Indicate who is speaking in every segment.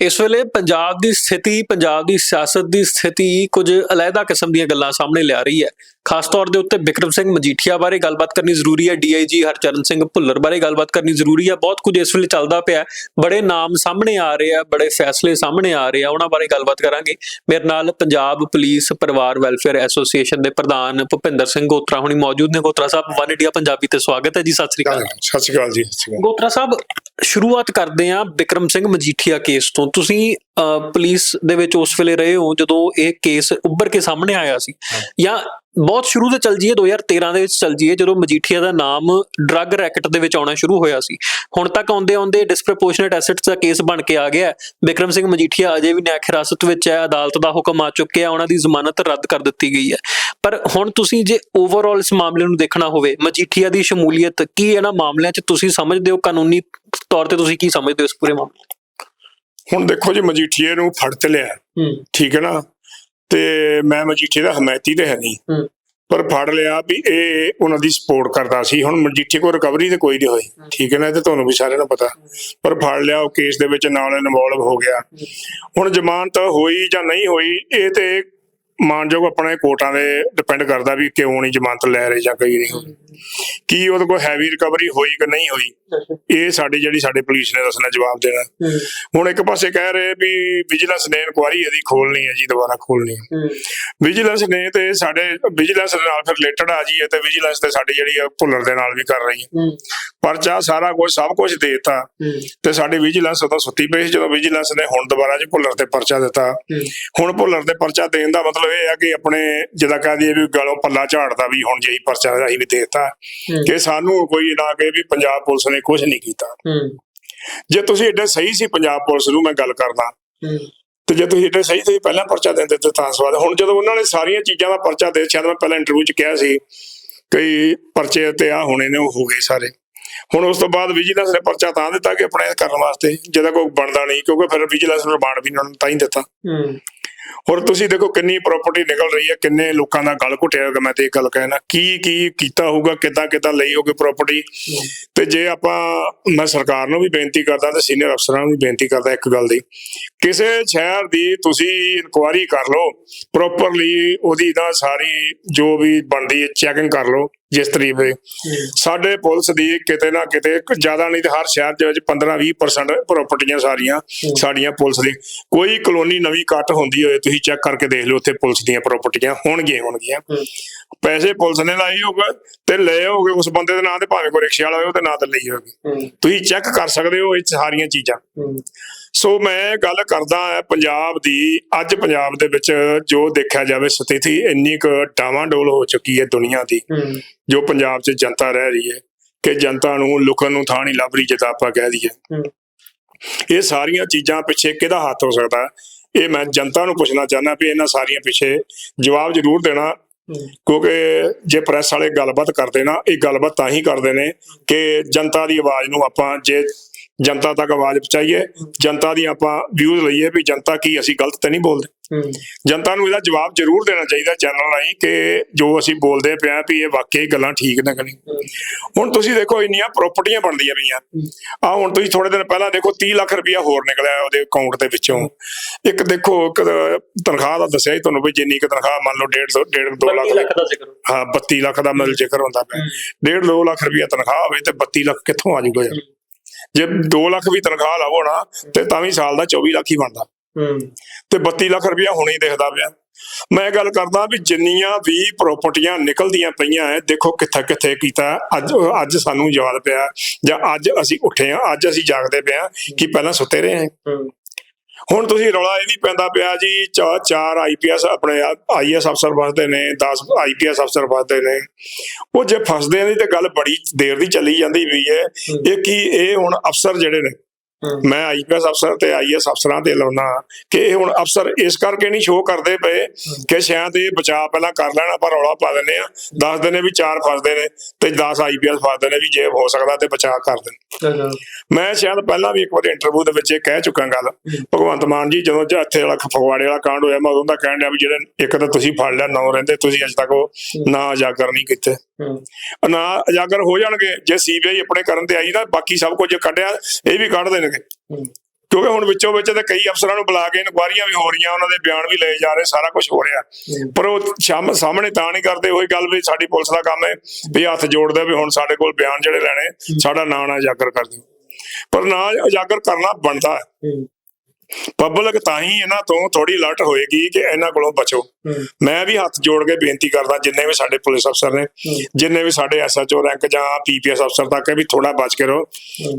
Speaker 1: ਇਸ ਵੇਲੇ ਪੰਜਾਬ ਦੀ ਸਥਿਤੀ, ਪੰਜਾਬ ਦੀ ਸਿਆਸਤ ਦੀ ਸਥਿਤੀ ਕੁਝ ਅਲੱਗਾ ਕਿਸਮ ਦੀਆਂ ਗੱਲਾਂ ਸਾਹਮਣੇ ਲਿਆ ਰਹੀ ਹੈ। ਖਾਸ ਤੌਰ ਦੇ ਉੱਤੇ ਬਿਕਰਮ ਸਿੰਘ ਮਜੀਠੀਆ ਬਾਰੇ ਗੱਲਬਾਤ ਕਰਨੀ ਜ਼ਰੂਰੀ ਹੈ ਡੀਆਈਜੀ ਹਰਚਰਨ ਸਿੰਘ ਭੁੱਲਰ ਬਾਰੇ ਗੱਲਬਾਤ ਕਰਨੀ ਜ਼ਰੂਰੀ ਹੈ। ਬਹੁਤ ਕੁਝ ਇਸ ਵੇਲੇ ਚੱਲਦਾ ਪਿਆ। ਬੜੇ ਨਾਮ ਸਾਹਮਣੇ ਆ ਰਹੇ ਆ ਬੜੇ ਫੈਸਲੇ ਸਾਹਮਣੇ ਆ ਰਹੇ ਆ ਉਹਨਾਂ ਬਾਰੇ ਗੱਲਬਾਤ ਕਰਾਂਗੇ। ਮੇਰੇ ਨਾਲ ਪੰਜਾਬ ਪੁਲਿਸ ਪਰਿਵਾਰ ਵੈਲਫੇਅਰ ਐਸੋਸੀਏਸ਼ਨ ਦੇ ਪ੍ਰਧਾਨ ਭੁਪਿੰਦਰ ਸਿੰਘ ਗੋਤਰਾ ਹੁਣੀ ਮੌਜੂਦ ਨੇ। ਗੋਤਰਾ ਸਾਹਿਬ ਵਨ ਇੰਡੀਆ ਪੰਜਾਬੀ ਤੇ ਸਵਾਗਤ ਹੈ ਜੀ। ਸਤਿ ਸ੍ਰੀ ਅਕਾਲ।
Speaker 2: ਸਤਿ ਸ਼੍ਰੀ ਅਕਾਲ ਜੀ
Speaker 1: ਗੋਤਰਾ ਸਾਹਿਬ ਸ਼ੁਰੂਆਤ ਕਰਦੇ ਹਾਂ ਬਿਕਰਮ ਸਿੰਘ ਮਜੀਠੀਆ ਕੇਸ ਤੋਂ। ਤੁਸੀਂ ਪੁਲਿਸ ਦੇ ਵਿੱਚ ਉਸ ਵੇਲੇ ਰਹੇ ਹੋ ਜਦੋਂ ਇਹ ਕੇਸ ਉੱਭਰ ਕੇ ਸਾਹਮਣੇ ਆਇਆ ਸੀ। ਜਾਂ ਬਹੁਤ ਸ਼ੁਰੂ ਤੋਂ ਚੱਲ ਜੀਏ 2013 ਦੇ ਵਿੱਚ ਚੱਲ ਜੀਏ ਜਦੋਂ ਮਜੀਠੀਆ ਦਾ ਨਾਮ ਡਰੱਗ ਰੈਕਟ ਦੇ ਵਿੱਚ ਆਉਣਾ ਸ਼ੁਰੂ ਹੋਇਆ ਸੀ। ਹੁਣ ਤੱਕ ਆਉਂਦੇ ਆਉਂਦੇ ਡਿਸਪ੍ਰੋਪੋਰਸ਼ਨੇਟ ਐਸੈਟਸ ਦਾ ਕੇਸ ਬਣ ਕੇ ਆ ਗਿਆ ਹੈ। ਬਿਕਰਮ ਸਿੰਘ ਮਜੀਠੀਆ ਅਜੇ ਵੀ ਨਿਆਂਖ ਹਿਰਾਸਤ ਵਿੱਚ ਹੈ ਅਦਾਲਤ ਦਾ ਹੁਕਮ ਆ ਚੁੱਕਿਆ ਉਹਨਾਂ ਦੀ ਜ਼ਮਾਨਤ ਰੱਦ ਕਰ ਦਿੱਤੀ ਗਈ ਹੈ। ਪਰ ਹੁਣ ਤੁਸੀਂ ਜੇ ਓਵਰਆਲ ਇਸ ਮਾਮਲੇ ਨੂੰ ਦੇਖਣਾ ਹੋਵੇ ਮਜੀਠੀਆ ਦੀ ਸ਼ਮੂਲੀਅਤ ਕੀ ਇਹਨਾਂ ਮਾਮਲਿਆਂ 'ਚ ਤੁਸੀਂ ਸਮਝਦੇ ਹੋ ਕਾਨੂੰਨੀ ਤੌਰ ਤੇ ਤੁਸੀਂ ਕੀ ਸਮਝਦੇ ਹੋ ਇਸ ਪੂਰੇ ਮਾਮਲੇ
Speaker 2: ਹੁਣ ਦੇਖੋ ਜੀ ਮਜੀਠੀਏ ਨੂੰ ਫੜ ਤੇ ਲਿਆ ਠੀਕ ਹੈ ਨਾ? ਤੇ ਮੈਂ ਮਜੀਠੀਏ ਦਾ ਹਮਾਇਤੀ ਤੇ ਹੈ ਨਹੀਂ। ਪਰ ਫੜ ਲਿਆ ਵੀ ਇਹ ਉਹਨਾਂ ਦੀ ਸਪੋਰਟ ਕਰਦਾ ਸੀ। ਹੁਣ ਮਜੀਠੀਏ ਕੋਲ ਰਿਕਵਰੀ ਤੇ ਕੋਈ ਨਹੀਂ ਹੋਈ। ਠੀਕ ਹੈ ਨਾ? ਇਹ ਤੇ ਤੁਹਾਨੂੰ ਵੀ ਸਾਰਿਆਂ ਨੂੰ ਪਤਾ। ਪਰ ਫੜ ਲਿਆ ਉਹ ਕੇਸ ਦੇ ਵਿੱਚ ਨਾਲ ਇਨਵੋਲਵ ਹੋ ਗਿਆ। ਹੁਣ ਜ਼ਮਾਨਤ ਹੋਈ ਜਾਂ ਨਹੀਂ ਹੋਈ ਇਹ ਤੇ ਮਾਨਯੋਗ ਆਪਣੇ ਕੋਰਟਾਂ ਦੇ ਡਿਪੈਂਡ ਕਰਦਾ ਵੀ ਕਿਉਂ ਨਹੀਂ ਜ਼ਮਾਨਤ ਲੈ ਰਹੇ ਜਾਂ ਕਈ ਨਹੀਂ ਹੋਈ ਕੀ ਉਹਦੇ ਕੋਲ ਹੈਵੀ ਰਿਕਵਰੀ ਹੋਈ ਕਿ ਨਹੀਂ ਹੋਈ? ਇਹ ਸਾਡੀ ਜਿਹੜੀ ਸਾਡੇ ਪੁਲਿਸ ਨੇ ਦੱਸਣਾ, ਜਵਾਬ ਦੇਣਾ। ਹੁਣ ਇੱਕ ਪਾਸੇ ਕਹਿ ਰਹੇ ਵੀ ਵਿਜੀਲੈਂਸ ਨੇ ਇਨਕੁਆਰੀ ਇਹਦੀ ਖੋਲਣੀ ਹੈ ਜੀ, ਦੁਬਾਰਾ ਖੋਲਣੀ ਹੈ। ਵਿਜੀਲੈਂਸ ਨੇ ਤੇ ਸਾਡੇ ਵਿਜੀਲੈਂਸ ਦੇ ਨਾਲ ਫਿਰ ਰਿਲੇਟਡ ਆ ਜੀ ਤੇ ਵਿਜੀਲੈਂਸ ਤੇ ਸਾਡੀ ਜਿਹੜੀ ਭੁੱਲਰ ਦੇ ਨਾਲ ਵੀ ਕਰ ਰਹੀ ਹੈ। ਪਰਚਾ ਸਾਰਾ ਕੁਝ ਸਭ ਕੁਝ ਦੇਤਾ। ਤੇ ਸਾਡੀ ਵਿਜੀਲੈਂਸ ਉਦੋਂ ਸੁੱਤੀ ਪਈ ਸੀ, ਜਦੋਂ ਵਿਜੀਲੈਂਸ ਨੇ ਹੁਣ ਦੁਬਾਰਾ ਜੀ ਭੁੱਲਰ ਤੇ ਪਰਚਾ ਦਿੱਤਾ। ਹੁਣ ਭੁੱਲਰ ਤੇ ਪਰਚਾ ਦੇਣ ਦਾ ਮਤਲਬ ਇਹ ਆ ਕਿ ਆਪਣੇ ਜਿਹਦਾ ਕਹਦੀ ਵੀ ਗਲੋਂ ਪੱਲਾ ਝਾੜਦਾ ਵੀ ਹੁਣ ਜਿਹੀ ਪਰਚਾ ਅਸੀਂ ਵੀ ਦੇਤਾ। ਕਿ ਸਾਨੂੰ ਕੋਈ ਨਾ ਕਿ ਵੀ ਪੰਜਾਬ ਪੁਲਿਸ ਨੇ ਕੁਝ ਨਹੀਂ ਕੀਤਾ। ਜੇ ਤੁਸੀਂ ਏਡੇ ਸਹੀ ਸੀ ਪੰਜਾਬ ਪੁਲਿਸ ਨੂੰ ਮੈਂ ਗੱਲ ਕਰਦਾ। ਤੇ ਜੇ ਤੁਸੀਂ ਏਡੇ ਸਹੀ ਸੀ ਪਹਿਲਾਂ ਪਰਚਾ ਦਿੰਦੇ ਤੇ ਤਾਂ ਸਵਾਦ। ਹੁਣ ਜਦੋਂ ਉਹਨਾਂ ਨੇ ਸਾਰੀਆਂ ਚੀਜ਼ਾਂ ਦਾ ਪਰਚਾ ਦੇ ਸ਼ਾਇਦ ਮੈਂ ਪਹਿਲਾਂ ਇੰਟਰਵਿਊ 'ਚ ਕਿਹਾ ਸੀ ਕਈ ਪਰਚੇ ਤੇ ਆ ਹੋਣੇ ਨੇ ਉਹ ਹੋ ਗਏ ਸਾਰੇ। ਹੁਣ ਉਸ ਤੋਂ ਬਾਅਦ ਵਿਜੀਲੈਂਸ ਨੇ ਪਰਚਾ ਤਾਂ ਦਿੱਤਾ ਕਿ ਆਪਣੇ ਕਰਨ ਵਾਸਤੇ। ਜਿਹਦਾ ਕੋਈ ਬਣਦਾ ਨਹੀਂ ਕਿਉਂਕਿ ਫਿਰ ਵਿਜੀਲੈਂਸ ਨੂੰ ਰਿਮਾਂਡ ਵੀ ਉਹਨਾਂ ਨੂੰ ਤਾਂ ਹੀ ਦਿੱਤਾ। ਹੋਰ ਤੁਸੀਂ ਦੇਖੋ ਕਿੰਨੀ ਪ੍ਰਾਪਰਟੀ ਨਿਕਲ ਰਹੀ ਹੈ, ਕਿੰਨੇ ਲੋਕਾਂ ਦਾ ਗਲ ਘੁੱਟਿਆ ਹੋਗਾ ਮੈਂ ਤੇ ਇਹ ਗੱਲ ਕਹਿਣਾ। ਕੀ ਕੀ ਕੀਤਾ ਹੋਊਗਾ, ਕਿੱਦਾਂ ਕਿੱਦਾਂ ਲਈ ਹੋਗੀ ਪ੍ਰਾਪਰਟੀ ਤੇ ਜੇ ਆਪਾਂ, ਮੈਂ ਸਰਕਾਰ ਨੂੰ ਵੀ ਬੇਨਤੀ ਕਰਦਾ ਤੇ ਸੀਨੀਅਰ ਅਫਸਰਾਂ ਨੂੰ ਵੀ ਬੇਨਤੀ ਕਰਦਾ ਇੱਕ ਗੱਲ ਦੀ। ਕਿਸੇ ਸ਼ਹਿਰ ਦੀ ਤੁਸੀਂ ਇਨਕੁਆਰੀ ਕਰ ਲਓ ਪ੍ਰੋਪਰਲੀ ਉਹਦੀ ਨਾ ਸਾਰੀ ਜੋ ਵੀ ਬਣਦੀ ਹੈ ਚੈਕਿੰਗ ਕਰ ਲਓ। ਜਿਸ ਤਰੀਕੇ ਸਾਡੇ ਪੁਲਿਸ ਦੀ ਕਿਤੇ ਨਾ ਕਿਤੇ ਜ਼ਿਆਦਾ ਨਹੀਂ ਤੇ ਹਰ ਸ਼ਹਿਰ ਦੇ ਵਿੱਚ 15-20% ਪ੍ਰਾਪਰਟੀਆਂ ਸਾਰੀਆਂ ਸਾਡੀਆਂ ਪੁਲਿਸ ਦੀ। ਕੋਈ ਕਲੋਨੀ ਨਵੀਂ ਕੱਟ ਹੁੰਦੀ ਹੋਏ ਤੁਸੀਂ ਚੈੱਕ ਕਰਕੇ ਦੇਖ ਲਓ ਉੱਥੇ ਪੁਲਿਸ ਦੀਆਂ ਪ੍ਰਾਪਰਟੀਆਂ ਹੋਣਗੀਆਂ ਹੋਣਗੀਆਂ। ਪੈਸੇ ਪੁਲਿਸ ਨੇ ਲਾਏ ਹੋਗੇ ਤੇ ਲਏ ਹੋਗੇ ਉਸ ਬੰਦੇ ਦੇ ਨਾਂ ਤੇ ਭਾਵੇਂ ਕੋਈ ਰਿਕਸ਼ਾ ਵਾਲਾ ਹੋਵੇ ਉਹਦੇ ਨਾਂ ਤੇ ਲਈ ਹੋਵੇ ਤੁਸੀਂ ਚੈੱਕ ਕਰ ਸਕਦੇ ਹੋ ਇਹ ਸਾਰੀਆਂ ਚੀਜ਼ਾਂ। ਸੋ ਮੈਂ ਗੱਲ ਕਰਦਾ ਹਾਂ ਪੰਜਾਬ ਦੀ ਅੱਜ ਪੰਜਾਬ ਦੇ ਵਿੱਚ ਜੋ ਦੇਖਿਆ ਜਾਵੇ ਸਥਿਤੀ ਇੰਨੀ ਕੁ ਡਾਵਾਂਡੋਲ ਹੋ ਚੁੱਕੀ ਹੈ ਦੁਨੀਆ ਦੀ। ਜੋ ਪੰਜਾਬ 'ਚ ਜਨਤਾ ਰਹਿ ਰਹੀ ਹੈ ਕਿ ਜਨਤਾ ਨੂੰ ਲੁਕਣ ਨੂੰ ਥਾਂ ਨਹੀਂ ਲੱਭ ਰਹੀ ਜਿੱਦਾਂ ਆਪਾਂ ਕਹਿ ਦਈਏ। ਇਹ ਸਾਰੀਆਂ ਚੀਜ਼ਾਂ ਪਿੱਛੇ ਕਿਹਦਾ ਹੱਥ ਹੋ ਸਕਦਾ? ਇਹ ਮੈਂ ਜਨਤਾ ਨੂੰ ਪੁੱਛਣਾ ਚਾਹੁੰਦਾ ਵੀ ਇਹਨਾਂ ਸਾਰੀਆਂ ਪਿੱਛੇ ਜਵਾਬ ਜ਼ਰੂਰ ਦੇਣਾ। ਕਿਉਂਕਿ ਜੇ ਪ੍ਰੈਸ ਵਾਲੇ ਗੱਲਬਾਤ ਕਰਦੇ ਨਾ, ਇਹ ਗੱਲਬਾਤ ਤਾਂ ਹੀ ਕਰਦੇ ਨੇ ਕਿ ਜਨਤਾ ਦੀ ਆਵਾਜ਼ ਨੂੰ ਆਪਾਂ ਜੇ ਜਨਤਾ ਤੱਕ ਆਵਾਜ਼ ਪਹੁੰਚਾਈਏ ਜਨਤਾ ਦੀ ਆਪਾਂ ਵਿਊਜ਼ ਲਈਏ ਵੀ ਜਨਤਾ ਕੀ ਅਸੀਂ ਗਲਤ ਤੇ ਨਹੀਂ ਬੋਲਦੇ। ਜਨਤਾ ਨੂੰ ਇਹਦਾ ਜਵਾਬ ਜ਼ਰੂਰ ਦੇਣਾ ਚਾਹੀਦਾ ਚੈਨਲ ਰਾਹੀਂ ਕਿ ਜੋ ਅਸੀਂ ਬੋਲਦੇ ਪਿਆ ਵੀ ਇਹ ਵਾਕਈ ਗੱਲਾਂ ਠੀਕ ਨਾ ਕਰੀ ਹੁਣ ਤੁਸੀਂ ਦੇਖੋ ਇੰਨੀਆਂ ਪ੍ਰਾਪਰਟੀਆਂ ਬਣਦੀਆਂ ਪਈਆਂ। ਆ ਹੁਣ ਤੁਸੀਂ ਥੋੜੇ ਦਿਨ ਪਹਿਲਾਂ ਦੇਖੋ 30 ਲੱਖ ਰੁਪਇਆ ਹੋਰ ਨਿਕਲਿਆ ਉਹਦੇ ਅਕਾਊਂਟ ਦੇ ਵਿੱਚੋਂ। ਇੱਕ ਦੇਖੋ ਇੱਕ ਤਨਖਾਹ ਦਾ ਦੱਸਿਆ ਸੀ ਤੁਹਾਨੂੰ ਵੀ ਜਿੰਨੀ ਕੁ ਤਨਖਾਹ ਮੰਨ ਲਓ 1.5 1.5 2 ਲੱਖ
Speaker 1: ਦਾ ਜ਼ਿਕਰ।
Speaker 2: ਹਾਂ 32 ਲੱਖ ਦਾ ਮਿਲ ਜ਼ਿਕਰ ਹੁੰਦਾ ਪਿਆ। 1.5 2 ਲੱਖ ਰੁਪਇਆ ਤਨਖਾਹ ਹੋਵੇ ਤੇ 32 ਲੱਖ ਕਿੱਥੋਂ ਆ ਜਾਊਗਾ ਯਾਰ? ਜੇ 2 ਲੱਖ ਵੀ ਤਨਖਾਹ ਲਾਵੋ ਨਾ ਤੇ ਤਾਂ ਵੀ ਸਾਲ ਦਾ 24 ਲੱਖ ਹੀ ਬਣਦਾ। ਤੇ 32 ਲੱਖ ਰੁਪਇਆ ਹੁਣੇ ਹੀ ਦਿਖਦਾ ਪਿਆ। ਮੈਂ ਇਹ ਗੱਲ ਕਰਦਾ ਵੀ ਜਿੰਨੀਆਂ ਵੀ ਪ੍ਰਾਪਰਟੀਆਂ ਨਿਕਲਦੀਆਂ ਪਈਆਂ ਐ ਦੇਖੋ ਕਿੱਥੇ ਕਿੱਥੇ ਕੀਤਾ ਅੱਜ ਅੱਜ ਸਾਨੂੰ ਯਾਦ ਪਿਆ ਜਾਂ ਅੱਜ ਅਸੀਂ ਉੱਠੇ ਆ ਅੱਜ ਅਸੀਂ ਜਾਗਦੇ ਪਿਆ ਕਿ ਪਹਿਲਾਂ ਸੁੱਤੇ ਰਹੇ ਹਾਂ। ਹੁਣ ਤੁਸੀਂ ਰੌਲਾ ਇਹ ਵੀ ਪੈਂਦਾ ਪਿਆ ਜੀ ਚਾਰ ਆਈਪੀਐਸ ਆਪਣੇ ਆਈਐਸ ਅਫਸਰ ਫਸਦੇ ਨੇ 10 ਆਈਪੀਐਸ ਅਫਸਰ ਫਸਦੇ ਨੇ। ਉਹ ਜੇ ਫਸਦੇ ਨੇ ਤੇ ਗੱਲ ਬੜੀ ਦੇਰ ਦੀ ਚੱਲੀ ਜਾਂਦੀ ਵੀ ਹੈ। ਇਹ ਕੀ ਇਹ ਹੁਣ ਅਫਸਰ ਜਿਹੜੇ ਨੇ ਮੈਂ ਆਈਪੀਐਸ ਅਫਸਰ ਤੇ ਆਈਐਸ ਅਫਸਰਾਂ ਤੇ ਲਾਉਣਾ ਕਿ ਇਹ ਹੁਣ ਅਫਸਰ ਇਸ ਕਰਕੇ ਨਹੀਂ ਸ਼ੋਅ ਕਰਦੇ ਪਏ ਕਿ ਸ਼ਾਇਦ ਇਹ ਬਚਾਅ ਪਹਿਲਾਂ ਕਰ ਲੈਣ ਆਪਾਂ ਰੌਲਾ ਪਾ ਦਿੰਦੇ ਆ ਦੱਸਦੇ ਨੇ ਵੀ ਚਾਰ ਫਸਦੇ ਨੇ ਤੇ 10 ਆਈਪੀਐਸ ਫਸਦੇ ਨੇ ਵੀ ਜੇ ਹੋ ਸਕਦਾ ਤੇ ਬਚਾਅ ਕਰ ਦੇਣ। ਮੈਂ ਸ਼ਾਇਦ ਪਹਿਲਾਂ ਵੀ ਇੱਕ ਵਾਰੀ ਇੰਟਰਵਿਊ ਦੇ ਵਿੱਚ ਇਹ ਕਹਿ ਚੁੱਕਾ ਗੱਲ ਭਗਵੰਤ ਮਾਨ ਜੀ ਜਦੋਂ ਜੱਥੇ ਵਾਲਾ ਫਗਵਾੜੇ ਵਾਲਾ ਕਾਂਡ ਹੋਇਆ ਮੈਂ ਉਦੋਂ ਦਾ ਕਹਿਣ ਡਿਆ ਵੀ ਜਿਹੜੇ ਇੱਕ ਤਾਂ ਤੁਸੀਂ ਫੜ ਲਿਆ ਨੌ ਰਹਿੰਦੇ ਤੁਸੀਂ ਅਜੇ ਤੱਕ ਉਹ ਨਾ ਉਜਾਗਰ ਨਹੀਂ ਕੀਤੇ। ਨਾ ਉਜਾਗਰ ਹੋ ਜਾਣਗੇ ਜੇ ਸੀਬੀਆਈ ਆਪਣੇ ਕਰਨ ਤੇ ਆਈ ਨਾ ਬਾਕੀ ਸਭ ਕੁਝ ਕੱਢਿਆ ਇਹ ਵੀ ਕੱਢ ਦੇਣਗੇ ਕਿਉਂਕਿ ਹੁਣ ਵਿੱਚੋਂ ਵਿੱਚ ਤੇ ਕਈ ਅਫਸਰਾਂ ਨੂੰ ਬੁਲਾ ਕੇ ਇਨਕੁਆਰੀਆਂ ਵੀ ਹੋ ਰਹੀਆਂ, ਉਹਨਾਂ ਦੇ ਬਿਆਨ ਵੀ ਲਏ ਜਾ ਰਹੇ, ਸਾਰਾ ਕੁਝ ਹੋ ਰਿਹਾ। ਪਰ ਉਹ ਸ਼ਾਮ ਸਾਹਮਣੇ ਤਾਂ ਨਹੀਂ ਕਰਦੇ, ਉਹੀ ਗੱਲ ਵੀ ਸਾਡੀ ਪੁਲਿਸ ਦਾ ਕੰਮ ਹੈ, ਵੀ ਹੱਥ ਜੋੜਦੇ ਵੀ ਹੁਣ ਸਾਡੇ ਕੋਲ ਬਿਆਨ ਜਿਹੜੇ ਲੈਣੇ, ਸਾਡਾ ਨਾਂ ਨਾ ਉਜਾਗਰ ਕਰ ਦਿਓ ਪਰ ਨਾ ਉਜਾਗਰ ਕਰਨਾ ਬਣਦਾ ਹੈ। ਪਬਲਿਕ ਤਾਂ ਹੀ ਇਹਨਾਂ ਤੋਂ ਥੋੜੀ ਅਲਰਟ ਹੋਏਗੀ ਕਿ ਇਹਨਾਂ ਕੋਲੋਂ ਬਚੋ। ਮੈਂ ਵੀ ਹੱਥ ਜੋੜ ਕੇ ਬੇਨਤੀ ਕਰਦਾ, ਜਿੰਨੇ ਵੀ ਸਾਡੇ ਪੁਲਿਸ ਅਫਸਰ ਨੇ, ਜਿੰਨੇ ਵੀ ਸਾਡੇ ਐਸਐਚਓ ਰੈਂਕ ਜਾਂ ਪੀਪੀਐਸ ਅਫਸਰ ਤੱਕ, ਵੀ ਥੋੜਾ ਬਚ ਕੇ ਰਹੋ।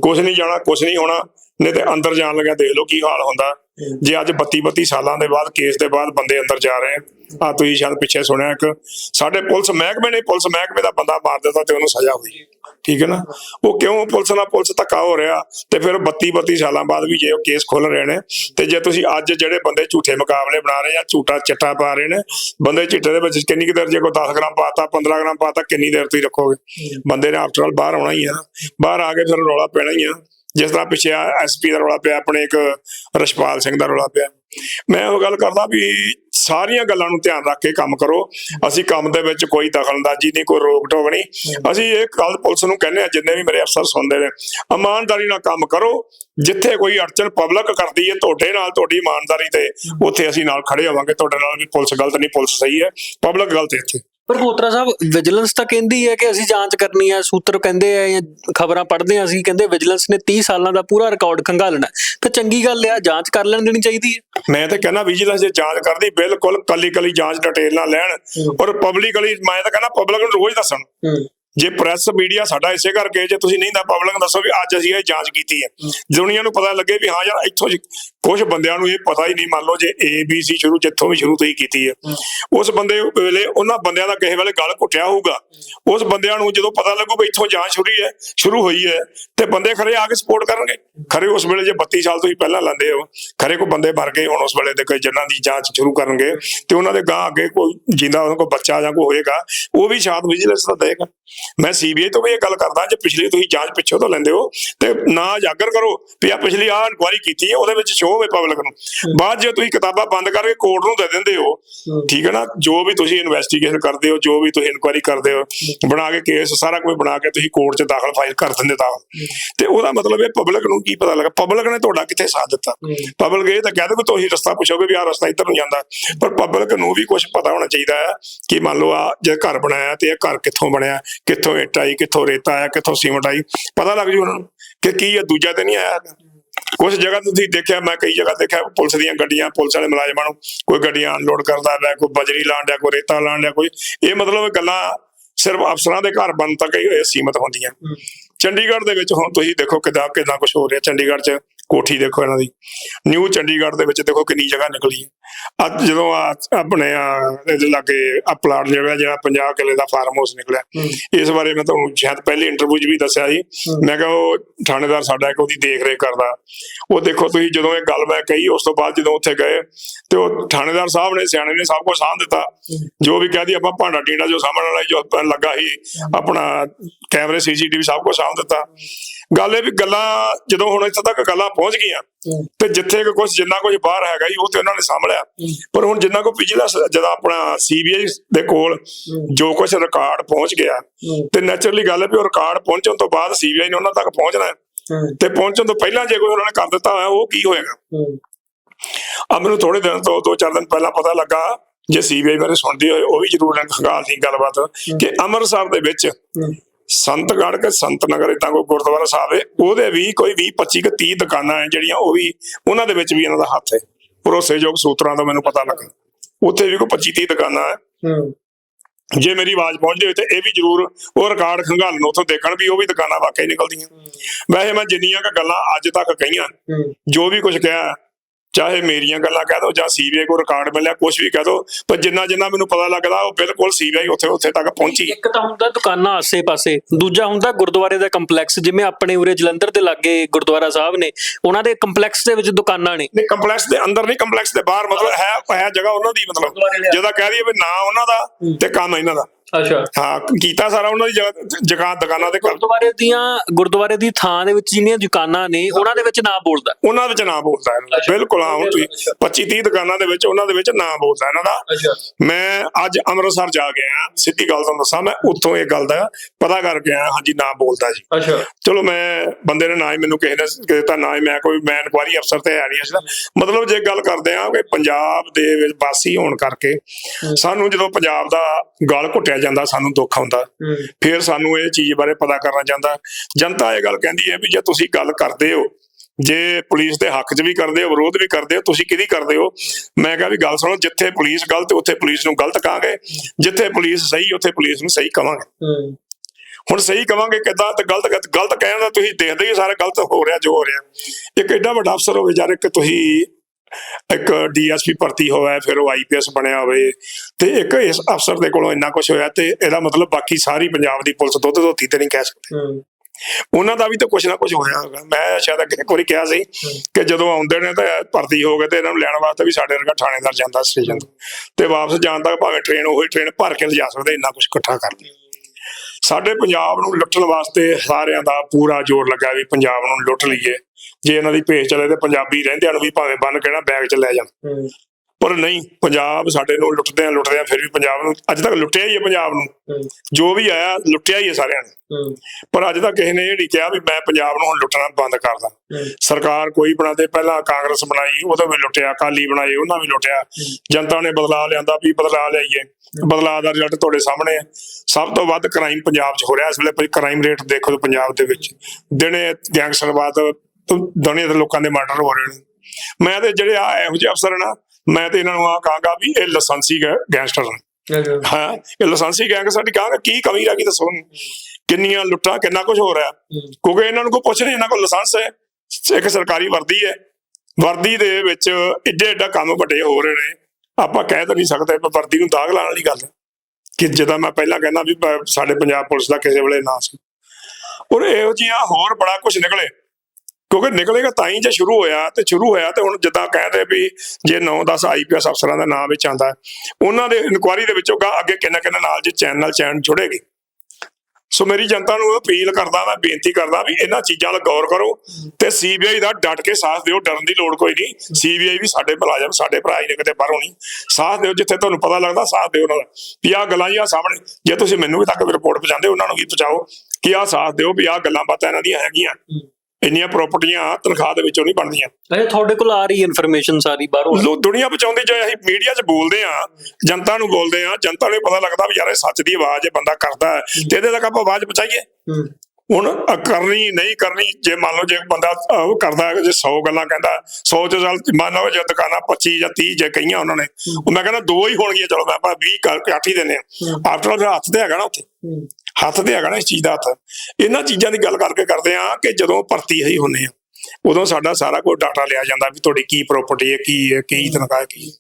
Speaker 2: ਕੁਝ ਨਹੀਂ ਜਾਣਾ ਕੁਝ ਨਹੀਂ ਹੋਣਾ। ਨਹੀਂ ਤੇ ਅੰਦਰ ਜਾਣ ਲੱਗਿਆ ਦੇਖ ਲਓ ਕੀ ਹਾਲ ਹੁੰਦਾ। ਜੇ ਅੱਜ 32 32 ਸਾਲਾਂ ਦੇ ਬਾਅਦ ਕੇਸ ਦੇ ਬਾਅਦ ਬੰਦੇ ਅੰਦਰ ਜਾ ਰਹੇ ਆ। ਆ ਤੁਸੀਂ ਸ਼ਾਇਦ ਪਿੱਛੇ ਸੁਣਿਆ ਇੱਕ, ਸਾਡੇ ਪੁਲਿਸ ਮਹਿਕਮੇ ਨੇ ਪੁਲਿਸ ਮਹਿਕਮੇ ਦਾ ਬੰਦਾ ਮਾਰ ਦਿੱਤਾ ਤੇ ਉਹਨੂੰ ਸਜ਼ਾ ਹੋਈ। ਠੀਕ ਹੈ ਨਾ? ਉਹ ਕਿਉਂ ਪੁਲਿਸ ਨਾਲ ਪੁਲਿਸ ਧੱਕਾ ਹੋ ਰਿਹਾ? ਤੇ ਫਿਰ 32 32 ਸਾਲਾਂ ਬਾਅਦ ਵੀ ਜੇ ਉਹ ਕੇਸ ਖੁੱਲ ਰਹੇ ਨੇ, ਤੇ ਜੇ ਤੁਸੀਂ ਅੱਜ ਜਿਹੜੇ ਬੰਦੇ ਝੂਠੇ ਮੁਕਾਬਲੇ ਬਣਾ ਰਹੇ ਆ ਝੂਠਾ ਚਿੱਟਾ ਪਾ ਰਹੇ ਨੇ, ਬੰਦੇ ਚਿੱਟੇ ਦੇ ਵਿੱਚ ਕਿੰਨੀ ਕੁ ਦੇਰ ਜੇ ਕੋਈ 10 ਗ੍ਰਾਮ ਪਾਤਾ 15 ਗ੍ਰਾਮ ਪਾਤਾ, ਕਿੰਨੀ ਦੇਰ ਤੁਸੀਂ ਰੱਖੋਗੇ? ਬੰਦੇ ਨੇ ਆਫਟਰ ਆਲ ਬਾਹਰ ਆਉਣਾ ਹੀ ਆ। ਬਾਹਰ ਆ ਕੇ ਫਿਰ ਰੌਲਾ ਪੈਣਾ ਹੀ ਆ। ਜਿਸ ਤਰ੍ਹਾਂ ਪਿੱਛੇ ਐਸਪੀ ਦਾ ਰੌਲਾ ਪਿਆ, ਆਪਣੇ ਇੱਕ ਰਸ਼ਪਾਲ ਸਿੰਘ ਦਾ ਰੌਲਾ ਪਿਆ। ਮੈਂ ਉਹ ਗੱਲ ਕਰਦਾ ਵੀ ਸਾਰੀਆਂ ਗੱਲਾਂ ਨੂੰ ਧਿਆਨ ਰੱਖ ਕੇ ਕੰਮ ਕਰੋ। ਅਸੀਂ ਕੰਮ ਦੇ ਵਿੱਚ ਕੋਈ ਦਖਲਅੰਦਾਜ਼ੀ ਨਹੀਂ, ਕੋਈ ਰੋਕ ਟੋਕ ਨਹੀਂ। ਅਸੀਂ ਇਹ ਕੱਲ ਪੁਲਿਸ ਨੂੰ ਕਹਿੰਦੇ ਆ ਜਿੰਨੇ ਵੀ ਮੇਰੇ ਅਫਸਰ ਸੁਣਦੇ ਨੇ, ਇਮਾਨਦਾਰੀ ਨਾਲ ਕੰਮ ਕਰੋ। ਜਿੱਥੇ ਕੋਈ ਅੜਚਨ ਪਬਲਿਕ ਕਰਦੀ ਹੈ, ਤੁਹਾਡੇ ਨਾਲ, ਤੁਹਾਡੀ ਇਮਾਨਦਾਰੀ ਤੇ, ਉੱਥੇ ਅਸੀਂ ਨਾਲ ਖੜੇ ਹੋਵਾਂਗੇ। ਤੁਹਾਡੇ ਨਾਲ ਵੀ ਪੁਲਿਸ ਗਲਤ ਨਹੀਂ, ਪੁਲਿਸ ਸਹੀ ਹੈ। ਪਬਲਿਕ ਗਲਤ ਇੱਥੇ।
Speaker 1: ਪਰ ਕੋਤਰਾ ਸਾਹਿਬ ਵਿਜੀਲੈਂਸ ਤਾਂ ਕਹਿੰਦੀ ਹੈ ਕਿ ਅਸੀਂ ਜਾਂਚ ਕਰਨੀ ਹੈ ਸੂਤਰ ਕਹਿੰਦੇ ਆ ਜਾਂ ਖਬਰਾਂ ਪੜ੍ਹਦੇ ਆ ਅਸੀਂ ਕਹਿੰਦੇ ਵਿਜੀਲੈਂਸ ਨੇ 30 ਸਾਲਾਂ ਦਾ ਪੂਰਾ ਰਿਕਾਰਡ ਖੰਗਾਲਣਾ। ਤਾਂ ਚੰਗੀ ਗੱਲ ਆ ਜਾਂਚ ਕਰ ਲੈਣ ਦੇਣੀ ਚਾਹੀਦੀ ਹੈ।
Speaker 2: ਮੈਂ ਤਾਂ ਕਹਿੰਦਾ ਵਿਜੀਲੈਂਸ ਜੇ ਜਾਂਚ ਕਰਦੀ ਬਿਲਕੁਲ ਕੱਲੀ ਕੱਲੀ ਜਾਂਚ ਡਿਟੇਲ ਨਾਲ ਲੈਣ ਔਰ ਪਬਲਿਕਲੀ ਮੈਂ ਤਾਂ ਕਹਿੰਦਾ ਪਬਲਿਕ ਨੂੰ ਰੋਜ਼ ਦੱਸਣ। ਜੇ ਪ੍ਰੈਸ ਮੀਡੀਆ ਸਾਡਾ ਇਸੇ ਕਰਕੇ ਜੇ ਤੁਸੀਂ ਨਹੀਂ ਤਾਂ ਪਬਲਿਕ ਦੱਸੋ ਵੀ ਅੱਜ ਅਸੀਂ ਇਹ ਜਾਂਚ ਕੀਤੀ ਹੈ। ਦੁਨੀਆ ਨੂੰ ਪਤਾ ਲੱਗੇ ਵੀ ਹਾਂ ਯਾਰ ਇੱਥੋਂ ਕੁਝ ਬੰਦਿਆਂ ਨੂੰ ਇਹ ਪਤਾ ਹੀ ਨਹੀਂ ਮੰਨ ਲਓ ਜੇ ਏ ਬੀ ਸੀ ਸ਼ੁਰੂ ਜਿੱਥੋਂ ਵੀ ਸ਼ੁਰੂ ਤੋਂ ਹੀ ਕੀਤੀ ਹੈ। ਉਸ ਬੰਦੇ ਵੇਲੇ ਉਹਨਾਂ ਬੰਦਿਆਂ ਦਾ ਕਿਸੇ ਵੇਲੇ ਗਲ ਘੁੱਟਿਆ ਹੋਊਗਾ। ਉਸ ਬੰਦਿਆਂ ਨੂੰ ਜਦੋਂ ਪਤਾ ਲੱਗੂ ਵੀ ਇੱਥੋਂ ਜਾਂਚ ਸ਼ੁਰੂ ਹੈ ਸ਼ੁਰੂ ਹੋਈ ਹੈ, ਤੇ ਬੰਦੇ ਖਰੇ ਆ ਕੇ ਸਪੋਰਟ ਕਰਨਗੇ। ਖਰੇ ਉਸ ਵੇਲੇ ਜੇ 32 ਸਾਲ ਤੁਸੀਂ ਪਹਿਲਾਂ ਲਾਂਦੇ ਹੋ, ਖਰੇ ਕੋ ਬੰਦੇ ਮਰ ਗਏ ਹੁਣ ਉਸ ਵੇਲੇ ਦੇ ਕੋਈ ਜਿਨ੍ਹਾਂ ਦੀ ਜਾਂਚ ਸ਼ੁਰੂ ਕਰਨਗੇ, ਤੇ ਉਹਨਾਂ ਦੇ ਗਾਂ ਅੱਗੇ ਕੋਈ ਜਿੰਦਾ ਉਹਨਾਂ ਕੋ ਬੱਚਾ ਜਾਂ ਕੋਈ ਹੋਏਗਾ, ਉਹ ਵੀ ਸ਼ਾਇਦ ਵਿਜੀਲੈਂਸ ਦਾ ਦੇਗਾ ਮੈਂ ਸੀਬੀਆਈ ਤੋਂ ਵੀ ਇਹ ਗੱਲ ਕਰਦਾ ਜੇ ਪਿਛਲੀ ਤੁਸੀਂ ਜਾਂਚ ਪਿੱਛੋਂ ਤੋਂ ਲੈਂਦੇ ਹੋ ਤੇ ਨਾ ਉਜਾਗਰ ਕਰੋ ਵੀ ਆ ਪਿਛਲੀ ਆ ਇਨਕੁਆਰੀ ਕੀਤੀ ਹੈ ਉਹਦੇ ਵਿੱਚ ਸ਼ੋਅ ਹੋਵੇ ਪਬਲਿਕ ਨੂੰ। ਬਾਅਦ ਜੇ ਤੁਸੀਂ ਕਿਤਾਬਾਂ ਬੰਦ ਕਰਕੇ ਕੋਰਟ ਨੂੰ ਦੇ ਦਿੰਦੇ ਹੋ ਠੀਕ ਹੈ ਨਾ ਜੋ ਵੀ ਤੁਸੀਂ ਇਨਵੈਸਟੀਗੇਸ਼ਨ ਕਰਦੇ ਹੋ ਜੋ ਵੀ ਤੁਸੀਂ ਇਨਕੁਆਰੀ ਕਰਦੇ ਹੋ ਬਣਾ ਕੇ ਕੇਸ ਸਾਰਾ ਕੁਝ ਬਣਾ ਕੇ ਤੁਸੀਂ ਕੋਰਟ 'ਚ ਦਾਖਲ ਫਾਈਲ ਕਰ ਦਿੰਦੇ ਦਾਖਲ ਤੇ ਉਹਦਾ ਮਤਲਬ ਇਹ ਪਬਲਿਕ ਨੂੰ ਕੀ ਪਤਾ ਲੱਗਾ? ਪਬਲਿਕ ਨੇ ਤੁਹਾਡਾ ਕਿੱਥੇ ਸਾਥ ਦਿੱਤਾ? ਪਬਲਿਕ ਇਹ ਤਾਂ ਕਹਿ ਦੇ ਵੀ ਤੁਸੀਂ ਰਸਤਾ ਪੁੱਛੋਗੇ ਵੀ ਆ ਰਸਤਾ ਇੱਧਰ ਨੂੰ ਜਾਂਦਾ। ਪਰ ਪਬਲਿਕ ਨੂੰ ਵੀ ਕੁਝ ਪਤਾ ਹੋਣਾ ਚਾਹੀਦਾ ਹੈ ਕਿ ਮੰਨ ਲਓ ਆ ਜੇ ਘਰ ਬਣਾਇਆ ਤੇ ਇਹ ਘਰ ਕਿੱਥੋਂ ਬਣਿਆ ਕਿੱਥੋਂ ਇੱਟ ਆਈ ਕਿੱਥੋਂ ਰੇਤਾ ਆਇਆ ਕਿੱਥੋਂ ਸੀਮਟ ਆਈ ਪਤਾ ਲੱਗ ਜੂ ਉਹਨਾਂ ਨੂੰ ਕਿ ਕੀ ਇਹ ਦੂਜਾ ਤੇ ਨਹੀਂ ਆਇਆ ਕੁਝ ਜਗ੍ਹਾ ਤੁਸੀਂ ਦੇਖਿਆ ਮੈਂ ਕਈ ਜਗ੍ਹਾ ਦੇਖਿਆ ਪੁਲਿਸ ਦੀਆਂ ਗੱਡੀਆਂ ਪੁਲਿਸ ਵਾਲੇ ਮੁਲਾਜ਼ਮਾਂ ਨੂੰ ਕੋਈ ਗੱਡੀਆਂ ਅਨਲੋਡ ਕਰਦਾ ਹੈ ਕੋਈ ਬਜਰੀ ਲਾਣ ਡਿਆ ਕੋਈ ਰੇਤਾ ਲਾਣ ਡਿਆ ਕੋਈ ਇਹ ਮਤਲਬ ਗੱਲਾਂ ਸਿਰਫ ਅਫਸਰਾਂ ਦੇ ਘਰ ਬਣ ਤੱਕ ਹੀ ਸੀਮਤ ਹੁੰਦੀਆਂ। ਚੰਡੀਗੜ੍ਹ ਦੇ ਵਿੱਚ ਹੁਣ ਤੁਸੀਂ ਦੇਖੋ ਕਿਦਾਂ ਕਿਦਾਂ ਕੁਝ ਹੋ ਰਿਹਾ ਚੰਡੀਗੜ੍ਹ 'ਚ। ਕੋਠੀ ਦੇਖੋ ਇਹਨਾਂ ਦੀ। ਨਿਊ ਚੰਡੀਗੜ੍ਹ ਦੇ ਵਿੱਚ ਦੇਖੋ ਕਿੰਨੀ ਜਗ੍ਹਾ ਨਿਕਲੀ ਹੈ। ਅੱਜ ਜਦੋਂ ਆ ਆਪਣੇ ਆ ਇਹਦੇ ਲਾਗੇ ਆ ਪਲਾਟ ਜਿਹੜਾ ਜਿਹੜਾ 50 ਕਿੱਲੇ ਦਾ ਫਾਰਮ ਹਾਊਸ ਨਿਕਲਿਆ। ਇਸ ਬਾਰੇ ਮੈਂ ਤੁਹਾਨੂੰ ਸ਼ਾਇਦ ਪਹਿਲੇ ਇੰਟਰਵਿਊ 'ਚ ਵੀ ਦੱਸਿਆ ਸੀ। ਮੈਂ ਕਿਹਾ ਉਹ ਥਾਣੇਦਾਰ ਸਾਡਾ ਇੱਕ ਉਹਦੀ ਦੇਖ ਰੇਖ ਕਰਦਾ। ਉਹ ਦੇਖੋ ਤੁਸੀਂ ਜਦੋਂ ਇਹ ਗੱਲ ਮੈਂ ਕਹੀ ਉਸ ਤੋਂ ਬਾਅਦ ਜਦੋਂ ਉੱਥੇ ਗਏ ਤੇ ਉਹ ਥਾਣੇਦਾਰ ਸਾਹਿਬ ਨੇ ਸਿਆਣੇ ਨੇ ਸਭ ਕੁਝ ਸਾਂਭ ਦਿੱਤਾ। ਜੋ ਵੀ ਕਹਦੀ ਆਪਾਂ ਭਾਂਡਾ ਟੀਂਡਾ ਜੋ ਸਾਹਮਣੇ ਵਾਲਾ ਜੋ ਲੱਗਾ ਸੀ ਆਪਣਾ ਕੈਮਰੇ ਸੀਸੀਟੀਵੀ ਸਭ ਕੁਝ ਸਾਂਭ ਦਿੱਤਾ। ਗੱਲ ਇਹ ਵੀ ਗੱਲਾਂ ਜਦੋਂ ਹੁਣ ਇੱਥੇ ਤੱਕ ਗੱਲਾਂ ਪਹੁੰਚ ਗਈਆਂ। ਤੇ ਜਿੱਥੇ ਕੁਝ ਜਿੰਨਾ ਕੁਝ ਬਾਹਰ ਹੈਗਾ ਹੀ ਉਹ ਤੇ ਉਹਨਾਂ ਨੇ ਸਾਂਭਲਿਆ। ਪਰ ਹੁਣ ਜਿੰਨਾ ਕੋ ਵਿਜੀਲੈਂਸ ਜਦੋਂ ਆਪਣਾ ਸੀਬੀਆਈ ਦੇ ਕੋਲ ਜੋ ਕੁਝ ਰਿਕਾਰਡ ਪਹੁੰਚ ਗਿਆ, ਤੇ ਨੈਚੁਰਲੀ ਗੱਲ ਹੈ ਵੀ ਉਹ ਰਿਕਾਰਡ ਪਹੁੰਚਣ ਤੋਂ ਬਾਅਦ ਸੀਬੀਆਈ ਨੇ ਉਹਨਾਂ ਤੱਕ ਪਹੁੰਚਣਾ ਤੇ ਪਹੁੰਚਣ ਤੋਂ ਪਹਿਲਾਂ ਜੇ ਕੋਈ ਉਹਨਾਂ ਨੇ ਕਰ ਦਿੱਤਾ ਹੋਇਆ, ਉਹ ਕੀ ਹੋਏਗਾ? ਆ ਮੈਨੂੰ ਥੋੜੇ ਦਿਨ ਤੋਂ, ਦੋ ਚਾਰ ਦਿਨ ਪਹਿਲਾਂ ਪਤਾ ਲੱਗਾ, ਜੇ ਸੀਬੀਆਈ ਬਾਰੇ ਸੁਣਦੇ ਹੋਏ, ਉਹ ਵੀ ਜ਼ਰੂਰ ਨੇ ਖੰਗਾਲ ਦੀ ਗੱਲਬਾਤ, ਕਿ ਅੰਮ੍ਰਿਤਸਰ ਦੇ ਵਿੱਚ ਸੰਤਗੜ੍ਹ ਕੇ ਸੰਤ ਨਗਰ ਇਦਾਂ ਕੋਈ ਗੁਰਦੁਆਰਾ ਸਾਹਿਬ ਹੈ ਉਹਦੇ ਵੀ ਕੋਈ 20 25 ਕਿ 30 ਦੁਕਾਨਾਂ ਹੈ ਜਿਹੜੀਆਂ ਉਹ ਵੀ ਉਹਨਾਂ ਦੇ ਵਿੱਚ ਵੀ ਇਹਨਾਂ ਦਾ ਹੱਥ ਹੈ। ਭਰੋਸੇਯੋਗ ਸੂਤਰਾਂ ਤੋਂ ਮੈਨੂੰ ਪਤਾ ਲੱਗਾ। ਉੱਥੇ ਵੀ ਕੋਈ 25 30 ਦੁਕਾਨਾਂ ਹੈ। ਜੇ ਮੇਰੀ ਆਵਾਜ਼ ਪਹੁੰਚਦੀ ਹੋਵੇ ਤੇ ਇਹ ਵੀ ਜ਼ਰੂਰ ਉਹ ਰਿਕਾਰਡ ਖੰਗਾਲਣ ਉੱਥੋਂ ਦੇਖਣ ਵੀ ਉਹ ਵੀ ਦੁਕਾਨਾਂ ਵਾਕਈ ਨਿਕਲਦੀਆਂ। ਵੈਸੇ ਮੈਂ ਜਿੰਨੀਆਂ ਕ ਗੱਲਾਂ ਅੱਜ ਤੱਕ ਕਹੀਆਂ ਜੋ ਵੀ ਕੁਝ ਕਿਹਾ ਚਾਹੇ ਮੇਰੀਆਂ ਗੱਲਾਂ ਕਹਿ ਦੋ ਜਾਂ ਸੀਬੀਆਈ ਕੋ ਰਿਕਾਰਡ ਮਿਲਿਆ ਕੁਝ ਵੀ ਕਹਿ ਦੋ ਪਰ ਜਿੰਨਾ ਜਿੰਨਾ ਮੈਨੂੰ ਪਤਾ ਲੱਗਦਾ ਉਹ ਬਿਲਕੁਲ ਸੀਬੀਆਈ ਉੱਥੇ ਉੱਥੇ ਤੱਕ ਪਹੁੰਚੀ।
Speaker 1: ਇੱਕ ਤਾਂ ਹੁੰਦਾ ਦੁਕਾਨਾਂ ਆਸੇ-ਪਾਸੇ ਦੂਜਾ ਹੁੰਦਾ ਗੁਰਦੁਆਰੇ ਦਾ ਕੰਪਲੈਕਸ ਜਿਵੇਂ ਆਪਣੇ ਉਰੇ ਜਲੰਧਰ ਦੇ ਲਾਗੇ ਗੁਰਦੁਆਰਾ ਸਾਹਿਬ ਨੇ ਉਹਨਾਂ ਦੇ ਕੰਪਲੈਕਸ ਦੇ ਵਿੱਚ ਦੁਕਾਨਾਂ ਨੇ।
Speaker 2: ਨਹੀਂ ਕੰਪਲੈਕਸ ਦੇ ਅੰਦਰ ਨਹੀਂ ਕੰਪਲੈਕਸ ਦੇ ਬਾਹਰ ਮਤਲਬ ਹੈ ਹੈ ਜਗ੍ਹਾ ਉਹਨਾਂ ਦੀ ਮਤਲਬ। ਜਿਹਦਾ ਕਹਿ ਦਈਏ ਵੀ ਨਾ ਉਹਨਾਂ ਦਾ ਤੇ ਕੰਮ ਇਹਨਾਂ ਦਾ।
Speaker 1: ਅੱਛਾ।
Speaker 2: ਹਾਂ ਕੀਤਾ ਸਾਰਾ ਉਹਨਾਂ ਦੀ ਜਗ੍ਹਾ ਜਗ੍ਹਾ ਦੁਕਾਨਾਂ ਤੇ
Speaker 1: ਗੁਰਦੁਆਰੇ ਦੀਆਂ ਗੁਰਦੁਆਰੇ ਦੀ ਥਾਂ ਦੇ ਵਿੱਚ ਜਿੰਨੀਆਂ ਦੁਕਾਨਾਂ ਨੇ ਉਹਨਾਂ ਦੇ ਵਿੱਚ ਨਾ ਬੋਲਦਾ।
Speaker 2: ਉਹਨਾਂ ਵਿੱਚ ਨਾਂ ਬੋਲਦਾ ਇਹਨਾਂ ਦਾ।
Speaker 1: ਅੱਛਾ।
Speaker 2: ਬਿਲਕੁਲ ਹਾਂ ਹੁਣ ਤੁਸੀਂ
Speaker 1: ਅੱਛਾ।
Speaker 2: 25 30 ਦੁਕਾਨਾਂ ਦੇ ਵਿੱਚ ਉਹਨਾਂ ਦੇ ਵਿੱਚ ਨਾਂ ਬੋਲਦਾ ਇਹਨਾਂ ਦਾ।
Speaker 1: ਅੱਛਾ।
Speaker 2: ਮੈਂ ਅੱਜ ਅੰਮ੍ਰਿਤਸਰ ਜਾ ਕੇ ਆਇਆ। ਸਿੱਧੀ ਗੱਲ ਤੁਹਾਨੂੰ ਦੱਸਾਂ ਮੈਂ ਉੱਥੋਂ ਇਹ ਗੱਲ ਦਾ ਪਤਾ ਕਰਕੇ ਆਇਆ ਹਾਂਜੀ ਨਾਂ ਬੋਲਦਾ ਜੀ।
Speaker 1: ਅੱਛਾ।
Speaker 2: ਚਲੋ ਮੈਂ ਬੰਦੇ ਨੇ ਨਾ ਹੀ ਮੈਨੂੰ ਕਿਸੇ ਨੇ ਦਿੱਤਾ ਨਾ ਹੀ ਮੈਂ ਕੋਈ ਮੈਂ ਇਨਕੁਆਰੀ ਅਫਸਰ ਤੇ ਹੈ ਨਹੀਂ ਮਤਲਬ ਜੇ ਗੱਲ ਕਰਦੇ ਆ ਕਿ ਪੰਜਾਬ ਦੇ ਵਿੱਚ ਵਾਸੀ ਹੋਣ ਕਰਕੇ ਸਾਨੂੰ ਜਦੋਂ ਪੰਜਾਬ ਦਾ ਗਲ ਘੁੱਟਿਆ ਜਾਂਦਾ ਸਾਨੂੰ ਦੁੱਖ ਆਉਂਦਾ ਫਿਰ ਸਾਨੂੰ ਇਹ ਚੀਜ਼ ਬਾਰੇ ਪਤਾ ਕਰਨਾ ਚਾਹੁੰਦਾ। ਜਨਤਾ ਇਹ ਗੱਲ ਕਹਿੰਦੀ ਹੈ ਵੀ ਜੇ ਤੁਸੀਂ ਗੱਲ ਕਰਦੇ ਹੋ ਜੇ ਪੁਲਿਸ ਦੇ ਹੱਕ 'ਚ ਵੀ ਕਰਦੇ ਹੋ ਵਿਰੋਧ ਵੀ ਕਰਦੇ ਹੋ ਤੁਸੀਂ ਕਿਹਦੀ ਕਰਦੇ ਹੋ? ਮੈਂ ਕਿਹਾ ਵੀ ਗੱਲ ਸੁਣੋ ਜਿੱਥੇ ਪੁਲਿਸ ਗਲਤ ਉੱਥੇ ਪੁਲਿਸ ਨੂੰ ਗਲਤ ਕਹਾਂਗੇ। ਜਿੱਥੇ ਪੁਲਿਸ ਸਹੀ ਉੱਥੇ ਪੁਲਿਸ ਨੂੰ ਸਹੀ ਕਵਾਂਗੇ।
Speaker 1: ਹੂੰ।
Speaker 2: ਹੁਣ ਸਹੀ ਕਵਾਂਗੇ ਕਿਦਾਂ? ਤੇ ਗਲਤ ਗਲਤ ਕਹਿਣ ਦਾ ਤੁਸੀਂ ਦੇਖਦੇ ਹੀ ਸਾਰੇ ਗਲਤ ਹੋ ਰਿਹਾ ਜੋ ਹੋ ਰਿਹਾ। ਇੱਕ ਐਡਾ ਵੱਡਾ ਅਫਸਰ ਹੋਵੇ ਯਾਰ ਇੱਕ ਤੁਸੀਂ ਇੱਕ ਡੀਐਸਪੀ ਭਰਤੀ ਹੋਇਆ ਫਿਰ ਉਹ ਆਈਪੀਐਸ ਬਣਿਆ ਹੋਵੇ। ਤੇ ਇੱਕ ਇਸ ਅਫਸਰ ਦੇ ਕੋਲੋਂ ਇੰਨਾ ਕੁਝ ਹੋਇਆ ਤੇ ਇਹਦਾ ਮਤਲਬ ਬਾਕੀ ਸਾਰੀ ਪੰਜਾਬ ਦੀ ਪੁਲਿਸ ਦੁੱਧ ਧੋਤੀ ਤੇ ਨਹੀਂ ਕਹਿ ਸਕਦੇ। ਉਹਨਾਂ ਦਾ ਵੀ ਤਾਂ ਕੁਝ ਨਾ ਕੁਝ ਹੋਇਆ ਹੋਗਾ। ਮੈਂ ਸ਼ਾਇਦ ਅੱਗੇ ਇੱਕ ਵਾਰੀ ਕਿਹਾ ਸੀ ਕਿ ਜਦੋਂ ਆਉਂਦੇ ਨੇ ਤਾਂ ਭਰਤੀ ਹੋ ਗਏ ਤੇ ਇਹਨਾਂ ਨੂੰ ਲੈਣ ਵਾਸਤੇ ਵੀ ਸਾਡੇ ਵਰਗਾ ਥਾਣੇਦਾਰ ਜਾਂਦਾ ਸਟੇਸ਼ਨ ਤੋਂ। ਵਾਪਸ ਜਾਣ ਤੱਕ ਭਾਵੇਂ ਟ੍ਰੇਨ ਉਹੀ ਟ੍ਰੇਨ ਭਰ ਕੇ ਲਿਜਾ ਸਕਦੇ ਇੰਨਾ ਕੁਝ ਇਕੱਠਾ ਕਰ ਲਿਆ। ਸਾਡੇ ਪੰਜਾਬ ਨੂੰ ਲੁੱਟਣ ਵਾਸਤੇ ਸਾਰਿਆਂ ਦਾ ਪੂਰਾ ਜ਼ੋਰ ਲੱਗਾ ਵੀ ਪੰਜਾਬ ਨੂੰ ਲੁੱਟ ਲਈਏ। ਜੇ ਇਹਨਾਂ ਦੀ ਭੇਜ ਚਲੇ ਤੇ ਪੰਜਾਬੀ ਰਹਿੰਦਿਆਂ ਨੂੰ ਵੀ ਭਾਵੇਂ ਬੰਨ ਕੇ ਨਾ ਬੈਗ 'ਚ ਲੈ ਜਾਣ। ਪਰ ਨਹੀਂ ਪੰਜਾਬ ਸਾਡੇ ਨੂੰ ਲੁੱਟਦੇ ਆ ਲੁੱਟਦੇ ਆ ਫਿਰ ਵੀ ਪੰਜਾਬ ਨੂੰ ਅੱਜ ਤੱਕ ਲੁੱਟਿਆ ਹੀ ਹੈ ਪੰਜਾਬ ਨੂੰ। ਜੋ ਵੀ ਆਇਆ ਲੁੱਟਿਆ ਹੀ ਹੈ ਸਾਰਿਆਂ ਨੇ। ਪਰ ਅੱਜ ਤੱਕ ਕਿਸੇ ਨੇ ਇਹ ਨਹੀਂ ਕਿਹਾ ਵੀ ਮੈਂ ਪੰਜਾਬ ਨੂੰ ਹੁਣ ਲੁੱਟਣਾ ਬੰਦ ਕਰਦਾ ਸਰਕਾਰ ਕੋਈ ਬਣਾਦੇ ਪਹਿਲਾਂ ਕਾਂਗਰਸ ਬਣਾਈ ਉਹਦਾ ਵੀ ਲੁੱਟਿਆ ਅਕਾਲੀ ਬਣਾਏ ਉਹਨਾਂ ਵੀ ਲੁੱਟਿਆ। ਜਨਤਾ ਨੇ ਬਦਲਾਅ ਲਿਆਂਦਾ ਵੀ ਬਦਲਾਅ ਲਿਆਈਏ। ਬਦਲਾਅ ਦਾ ਰਿਜ਼ਲਟ ਤੁਹਾਡੇ ਸਾਹਮਣੇ ਹੈ। ਸਭ ਤੋਂ ਵੱਧ ਕ੍ਰਾਈਮ ਪੰਜਾਬ 'ਚ ਹੋ ਰਿਹਾ ਇਸ ਵੇਲੇ ਕ੍ਰਾਈਮ ਰੇਟ ਦੇਖੋ ਪੰਜਾਬ ਦੇ ਵਿੱਚ। ਦਿਨੇ ਗੈਂਗਸਟਰਵਾਦ ਦੁਨੀਆ ਦੇ ਲੋਕਾਂ ਦੇ ਮਰਡਰ ਹੋ ਰਹੇ ਨੇ। ਮੈਂ ਤੇ ਜਿਹੜੇ ਆ ਇਹੋ ਜਿਹੇ ਅਫਸਰ ਨਾ ਮੈਂ ਤੇ ਇਹਨਾਂ ਨੂੰ ਆ ਕਹਾਂਗਾ ਵੀ ਇਹ ਲਾਇਸੈਂਸੀ ਗੈਂਗਸਟਰ ਨੇ। ਹਾਂ ਇਹ ਲਾਇਸੈਂਸੀ ਗੈਂਗ ਸਾਡੀ ਕਹਾਂਗਾ ਕੀ ਕਮੀ ਰਹਿ ਗਈ ਦੱਸੋ। ਕਿੰਨੀਆਂ ਲੁੱਟਾਂ ਕਿੰਨਾ ਕੁਝ ਹੋ ਰਿਹਾ। ਕਿਉਂਕਿ ਇਹਨਾਂ ਨੂੰ ਕੋਈ ਪੁੱਛ ਨਹੀਂ ਇਹਨਾਂ ਕੋਲ ਲਾਇਸੈਂਸ ਹੈ ਇੱਕ ਸਰਕਾਰੀ ਵਰਦੀ ਹੈ। ਵਰਦੀ ਦੇ ਵਿੱਚ ਏਡੇ ਏਡਾ ਕੰਮ ਵੱਡੇ ਹੋ ਰਹੇ ਨੇ। ਆਪਾਂ ਕਹਿ ਤਾਂ ਨਹੀਂ ਸਕਦੇ ਪਰ ਵਰਦੀ ਨੂੰ ਦਾਗ ਲਾਉਣ ਵਾਲੀ ਗੱਲ ਹੈ। ਕਿ ਜਦੋਂ ਮੈਂ ਪਹਿਲਾਂ ਕਹਿੰਦਾ ਵੀ ਸਾਡੇ ਪੰਜਾਬ ਪੁਲਿਸ ਦਾ ਕਿਸੇ ਵੇਲੇ ਨਾਂ ਸੀ। ਔਰ ਇਹੋ ਜਿਹੀਆਂ ਹੋਰ ਬੜਾ ਕੁਝ ਨਿਕਲੇ। ਕਿਉਂਕਿ ਨਿਕਲੇਗਾ ਤਾਂ ਹੀ ਜੇ ਸ਼ੁਰੂ ਹੋਇਆ ਤੇ ਸ਼ੁਰੂ ਹੋਇਆ ਤੇ ਹੁਣ ਜਿੱਦਾਂ ਕਹਿੰਦੇ ਵੀ ਜੇ 9-10 ਆਈਪੀਐਸ ਅਫਸਰਾਂ ਦਾ ਨਾਮ ਵਿੱਚ ਆਂਦਾ ਉਹਨਾਂ ਦੇ ਇਨਕੁਆਰੀ ਦੇ ਵਿੱਚੋਂ ਗਾ ਅੱਗੇ ਕਿੰਨਾ ਕਿੰਨਾ ਨਾਲ ਜੇ ਚੈਨਲ ਚੈਨ ਜੁੜੇਗੀ। ਸੋ ਮੇਰੀ ਜਨਤਾ ਨੂੰ ਅਪੀਲ ਕਰਦਾ, ਮੈਂ ਬੇਨਤੀ ਕਰਦਾ ਵੀ ਇਹਨਾਂ ਚੀਜ਼ਾਂ 'ਤੇ ਗੌਰ ਕਰੋ ਤੇ ਸੀਬੀਆਈ ਦਾ ਡਟ ਕੇ ਸਾਥ ਦਿਓ, ਡਰਨ ਦੀ ਲੋੜ ਕੋਈ ਨਹੀਂ। ਸੀਬੀਆਈ ਵੀ ਸਾਡੇ ਮੁਲਾਜ਼ਮ, ਸਾਡੇ ਭਰਾ ਹੀ ਨੇ ਕਿਤੇ ਬਾਹਰੋਂ ਨਹੀਂ। ਸਾਥ ਦਿਓ ਜਿੱਥੇ ਤੁਹਾਨੂੰ ਪਤਾ ਲੱਗਦਾ, ਸਾਥ ਦਿਓ ਉਹਨਾਂ ਦਾ। ਵੀ ਆਹ ਗੱਲਾਂ ਹੀ ਆ ਸਾਹਮਣੇ, ਜੇ ਤੁਸੀਂ ਮੈਨੂੰ ਵੀ ਤੱਕ ਰਿਪੋਰਟ ਪਹੁੰਚਾਉਂਦੇ ਉਹਨਾਂ ਨੂੰ ਵੀ ਪਹੁੰਚਾਓ ਕਿ ਆਹ ਸਾਥ ਦਿਓ ਵੀ ਆਹ ਗੱਲਾਂ ਬਾਤਾਂ ਇਹਨਾਂ ਦੀਆਂ ਹੈਗੀਆਂ। ਇੰਨੀਆਂ ਪ੍ਰਾਪਰਟੀਆਂ ਤਨਖਾਹ ਦੇ ਵਿੱਚੋਂ ਨਹੀਂ ਬਣਦੀਆਂ।
Speaker 1: ਇਹ ਤੁਹਾਡੇ ਕੋਲ ਆ ਰਹੀ ਇਨਫੋਰਮੇਸ਼ਨ ਸਾਰੀ ਬਾਹਰੋਂ
Speaker 2: ਲੋ ਦੁਨੀਆ ਬਚਾਉਂਦੀ ਜੇ ਅਸੀਂ ਮੀਡੀਆ 'ਚ ਬੋਲਦੇ ਆ ਜਨਤਾ ਨੂੰ ਬੋਲਦੇ ਆ ਜਨਤਾ ਨੂੰ ਪਤਾ ਲੱਗਦਾ ਵੀ ਯਾਰ ਇਹ ਸੱਚ ਦੀ ਆਵਾਜ਼ ਇਹ ਬੰਦਾ ਕਰਦਾ ਤੇ ਇਹਦੇ ਤੱਕ ਆਪਾਂ ਆਵਾਜ਼ ਪਹੁੰਚਾਈਏ। ਹੁਣ ਕਰਨੀ ਨਹੀਂ ਕਰਨੀ ਜੇ ਮੰਨ ਲਓ ਜੇ ਬੰਦਾ ਕਰਦਾ ਹੈ, ਜੇ 100 ਗੱਲਾਂ ਕਹਿੰਦਾ 100 ਚ ਚੱਲ ਮੰਨ ਲਓ ਜੇ ਦੁਕਾਨਾਂ 25 ਜਾਂ 30 ਜੇ ਕਹੀਆਂ ਉਹਨਾਂ ਨੇ ਉਹ ਮੈਂ ਕਹਿੰਦਾ ਦੋ ਹੀ ਹੋਣਗੀਆਂ ਚਲੋ ਮੈਂ ਆਪਾਂ 20 ਕਰਕੇ ਅੱਠ ਹੀ। ਦਿੰਨੇ ਆ ਆਫਟਰ ਆਲ ਹੱਥ ਤੇ ਹੈਗਾ ਨਾ ਉੱਥੇ। ਹੱਥ ਤੇ ਹੈਗਾ ਨਾ ਇਸ ਚੀਜ਼ ਦਾ ਹੱਥ। ਇਹਨਾਂ ਚੀਜ਼ਾਂ ਦੀ ਗੱਲ ਕਰਕੇ ਕਰਦੇ ਆ ਕਿ ਜਦੋਂ ਭਰਤੀ ਹੀ ਹੁੰਨੇ ਆ ਉਦੋਂ ਸਾਡਾ ਸਾਰਾ ਕੁਝ ਡਾਟਾ ਲਿਆ ਜਾਂਦਾ ਵੀ ਤੁਹਾਡੀ ਕੀ ਪ੍ਰਾਪਰਟੀ ਹੈ ਕੀ ਹੈ ਕੀ ਤਨਖਾਹ ਕੀ ਹੈ।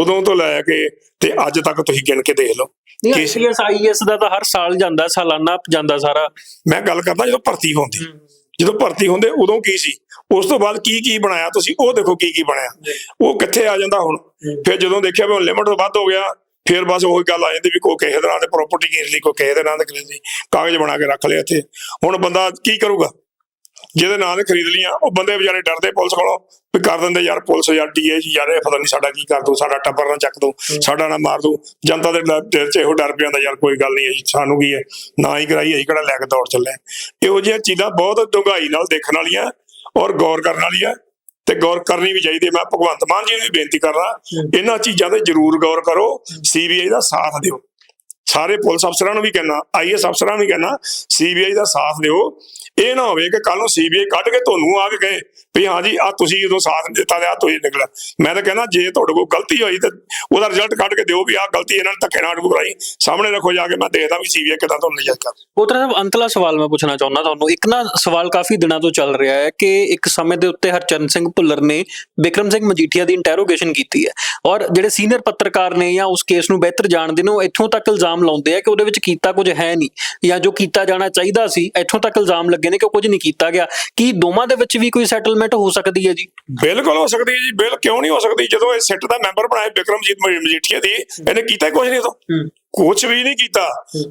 Speaker 2: ਉਦੋਂ ਤੋਂ ਲੈ ਕੇ ਤੇ ਅੱਜ ਤੱਕ ਤੁਸੀਂ ਗਿਣ ਕੇ ਦੇਖ ਲਓ।
Speaker 1: ਨਹੀਂ
Speaker 2: ਕਿਸ-
Speaker 1: ਆਈਐਸ ਦਾ ਤਾਂ ਹਰ ਸਾਲ ਜਾਂਦਾ ਸਾਲਾਨਾ ਜਾਂਦਾ ਸਾਰਾ।
Speaker 2: ਮੈਂ ਗੱਲ ਕਰਦਾ ਜਦੋਂ ਭਰਤੀ ਹੁੰਦੀ। ਜਦੋਂ ਭਰਤੀ ਹੁੰਦੇ ਉਦੋਂ ਕੀ ਸੀ? ਉਸ ਤੋਂ ਬਾਅਦ ਕੀ ਕੀ ਬਣਾਇਆ ਤੁਸੀਂ? ਉਹ ਦੇਖੋ ਕੀ ਕੀ ਬਣਿਆ। ਉਹ ਕਿੱਥੇ ਆ ਜਾਂਦਾ ਹੁਣ? ਫਿਰ ਜਦੋਂ ਦੇਖਿਆ ਵੀ ਲਿਮਟ ਤੋਂ ਵੱਧ ਹੋ ਗਿਆ ਫਿਰ ਬਸ ਉਹੀ ਗੱਲ ਆ ਜਾਂਦੀ ਵੀ ਕੋਈ ਕਿਸੇ ਦੇ ਪ੍ਰਾਪਰਟੀ ਖਰੀਦ ਲਈ ਕੋਈ ਕਿਸੇ ਦੇ ਨਾਂ ਤੇ ਖਰੀਦ ਲਈ ਕਾਗਜ਼ ਬਣਾ ਕੇ ਰੱਖ ਲਿਆ ਇੱਥੇ। ਹੁਣ ਬੰਦਾ ਕੀ ਕਰੂਗਾ? ਜਿਹਦੇ ਨਾਂ ਤੇ ਖਰੀਦ ਲੀਆਂ ਉਹ ਬੰਦੇ ਵਿਚਾਰੇ ਡਰਦੇ ਪੁਲਿਸ ਕੋਲੋਂ ਵੀ ਕਰ ਦਿੰਦੇ ਯਾਰ ਪੁਲਿਸ ਯਾਰ ਡੀਏ ਜੀ ਯਾਰ ਇਹ ਪਤਾ ਨਹੀਂ ਸਾਡਾ ਕੀ ਕਰ ਦੂ ਸਾਡਾ ਟੱਬਰ ਨਾ ਚੱਕ ਦੂ ਸਾਡਾ ਨਾ ਮਾਰ ਦੂ ਜਨਤਾ ਦੇ ਦਿਲ 'ਚ ਇਹੋ ਡਰ ਪਿਆ ਹੁੰਦਾ ਯਾਰ ਕੋਈ ਗੱਲ ਨਹੀਂ ਸਾਨੂੰ ਕੀ ਹੈ? ਨਾ ਹੀ ਕਰਾਈ ਅਸੀਂ ਕਿਹੜਾ ਲੈ ਕੇ ਦੌੜ ਚੱਲੇ। ਇਹੋ ਜਿਹੀਆਂ ਚੀਜ਼ਾਂ ਬਹੁਤ ਡੂੰਘਾਈ ਨਾਲ ਦੇਖਣ ਵਾਲੀਆਂ ਔਰ ਗੌਰ ਕਰਨ ਵਾਲੀਆਂ। ਤੇ ਗੌਰ ਕਰਨੀ ਵੀ ਚਾਹੀਦੀ ਹੈ। ਮੈਂ ਭਗਵੰਤ ਮਾਨ ਜੀ ਨੂੰ ਵੀ ਬੇਨਤੀ ਕਰਦਾ, ਇਹਨਾਂ ਚੀਜ਼ਾਂ ਤੇ ਜ਼ਰੂਰ ਗੌਰ ਕਰੋ ਸੀਬੀਆਈ ਦਾ ਸਾਥ ਦਿਓ। ਸਾਰੇ ਪੁਲਿਸ ਅਫਸਰਾਂ ਨੂੰ ਵੀ ਕਹਿਣਾ ਆਈਐਸ ਅਫਸਰਾਂ ਨੂੰ ਵੀ ਕਹਿਣਾ ਸੀਬੀਆਈ ਦਾ ਸਾਥ ਦਿਓ। ਇਹ ਨਾ ਹੋਵੇ ਕਿ ਕੱਲ ਨੂੰ ਸੀਬੀਆਈ ਕੱਢ ਕੇ ਤੁਹਾਨੂੰ ਆ ਕੇ ਕਹੇ ਵੀ ਹਾਂ ਜੀ ਆ ਤੁਸੀਂ ਜਦੋਂ ਸਾਥ ਦਿੱਤਾ ਤੇ ਆ ਤੁਸੀਂ ਨਿਕਲਿਆ ਮੈਂ ਤਾਂ ਕਹਿੰਦਾ, ਜੇ ਤੁਹਾਡੇ ਕੋਲ ਗਲਤੀ ਹੋਈ ਤੇ ਉਹਦਾ ਰਿਜ਼ਲਟ ਕੱਢ ਕੇ ਦਿਓ ਵੀ ਆ ਗਲਤੀ ਇਹਨਾਂ ਨੇ ਧੱਕੇ ਨਾਲ ਕਰਾਈ। ਸਾਹਮਣੇ ਰੱਖੋ ਜਾ ਕੇ, ਮੈਂ ਦੇਖਦਾ ਵੀ ਸੀਬੀਆਈ ਕਿਦਾਂ ਤੁਹਾਨੂੰ ਨਜਰ ਕਰ
Speaker 1: ਉਤਰਾ ਸਾਹਿਬ ਅੰਤਲਾ ਸਵਾਲ ਮੈਂ ਪੁੱਛਣਾ ਚਾਹੁੰਦਾ ਤੁਹਾਨੂੰ। ਇੱਕ ਨਾ ਸਵਾਲ ਕਾਫੀ ਦਿਨਾਂ ਤੋਂ ਚੱਲ ਰਿਹਾ ਹੈ ਕਿ ਇੱਕ ਸਮੇਂ ਦੇ ਉੱਤੇ ਹਰਚਰਨ ਸਿੰਘ ਭੁੱਲਰ ਨੇ ਵਿਕਰਮ ਸਿੰਘ ਮਜੀਠੀਆ ਦੀ ਇੰਟਰੋਗੇਸ਼ਨ ਕੀਤੀ ਹੈ। ਔਰ ਜਿਹੜੇ ਸੀਨੀਅਰ ਪੱਤਰਕਾਰ ਨੇ ਜਾਂ ਉਸ ਕੇਸ ਨੂੰ ਬਿਹਤਰ ਜਾਣਦੇ ਨੇ, ਉਹ ਇੱਥੋਂ ਤੱਕ ਇਲਜ਼ਾਮ ਲਾਉਂਦੇ ਆ ਕਿ ਉਹਦੇ ਵਿੱਚ ਕੀਤਾ ਕੁਝ ਹੈ ਨਹੀਂ। ਜਾਂ ਜੋ ਕੀਤਾ ਜਾਣਾ ਚਾਹੀਦਾ ਸੀ, ਇੱਥੋਂ ਤੱਕ ਇਲਜ਼ਾਮ ਲੱਗੇ ਨੇ ਕਿ ਉਹ ਕੁਝ ਨਹੀਂ ਕੀਤਾ ਗਿਆ। ਕੀ ਦੋਵਾਂ ਦੇ ਵਿੱਚ ਵੀ ਕੋਈ ਸੈਟਲ ਹੈਰੈਸਮੈਂਟ ਹੋ ਸਕਦੀ ਹੈ ਜੀ।
Speaker 2: ਬਿਲਕੁਲ ਹੋ ਸਕਦੀ ਹੈ ਜੀ ਬਿਲ ਕਿਉਂ ਨਹੀਂ ਹੋ ਸਕਦੀ? ਜਦੋਂ ਇਹ ਸਿੱਟ ਦਾ ਮੈਂਬਰ ਬਣਾਏ ਬਿਕਰਮਜੀਤ ਮ- ਮਜੀਠੀਆ ਦੀ ਇਹਨੇ ਕੀਤਾ ਕੁਝ ਨਹੀਂ ਤੋਂ ਕੁਝ ਵੀ ਨਹੀਂ ਕੀਤਾ।